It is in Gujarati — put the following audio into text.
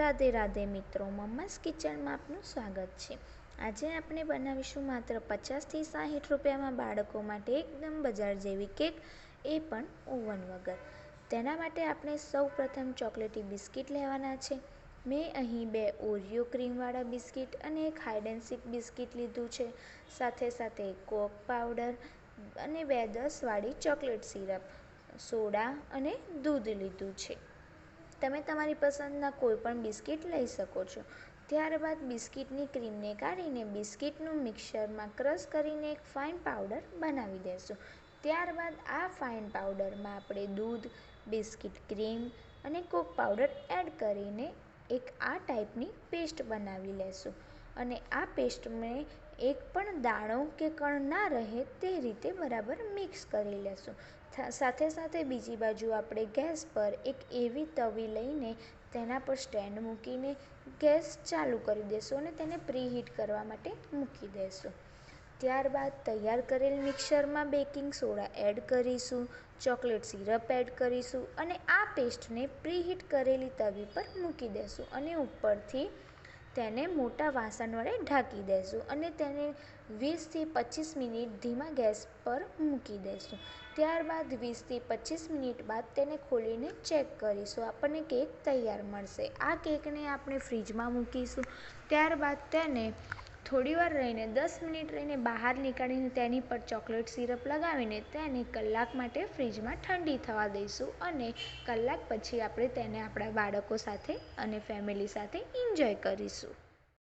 રાધે રાધે મિત્રો, મમ્માસ કિચનમાં આપનું સ્વાગત છે. આજે આપણે બનાવીશું માત્ર પચાસથી સાઠ રૂપિયામાં બાળકો માટે એકદમ બજાર જેવી કેક, એ પણ ઓવન વગર. તેના માટે આપણે સૌ પ્રથમ ચોકલેટી બિસ્કિટ લેવાના છે. મેં અહીં બે ઓરિયો ક્રીમવાળા બિસ્કિટ અને એક હાઇડેન્સિક બિસ્કિટ લીધું છે. સાથે સાથે કોક પાવડર અને બે દસવાળી ચોકલેટ સિરપ, સોડા અને દૂધ લીધું છે. તમે તમારી પસંદના કોઈ પણ બિસ્કિટ લઈ શકો છો. ત્યારબાદ બિસ્કિટની ક્રીમને કાઢીને બિસ્કિટનું મિક્સરમાં ક્રશ કરીને એક ફાઇન પાવડર બનાવી દેશું. ત્યારબાદ આ ફાઇન પાવડરમાં આપણે દૂધ, બિસ્કિટ ક્રીમ અને કોક પાવડર એડ કરીને એક આ ટાઈપની પેસ્ટ બનાવી લેશું. અને આ પેસ્ટને એક પણ દાણો કે કણ ના રહે તે રીતે બરાબર મિક્સ કરી લેશું. સાથે સાથે બીજી બાજુ આપણે ગેસ પર એક એવી તવી લઈને તેના પર સ્ટેન્ડ મૂકીને ગેસ ચાલુ કરી દઈશું અને તેને પ્રીહીટ કરવા માટે મૂકી દઈશું ત્યારબાદ તૈયાર કરેલ મિક્સરમાં બેકિંગ સોડા એડ કરીશું, ચોકલેટ સિરપ એડ કરીશું અને આ પેસ્ટને પ્રીહીટ કરેલી તવી પર મૂકી દઈશું અને ઉપરથી તેને મોટા વાસણ વડે ઢાંકી દઈશું અને તેને વીસથી પચીસ મિનિટ ધીમા ગેસ પર મૂકી દઈશું ત્યારબાદ વીસથી પચીસ મિનિટ બાદ તેને ખોલીને ચેક કરીશું. આપણને કેક તૈયાર મળશે. આ કેકને આપણે ફ્રીજમાં મૂકીશું. ત્યારબાદ તેને થોડીવાર રહીને, દસ મિનિટ રહીને બહાર નીકાળીને તેની પર ચોકલેટ સિરપ લગાવીને તેને કલાક માટે ફ્રીજમાં ઠંડી થવા દઈશું અને કલાક પછી આપણે તેને આપણા બાળકો સાથે અને ફેમિલી સાથે એન્જોય કરીશું.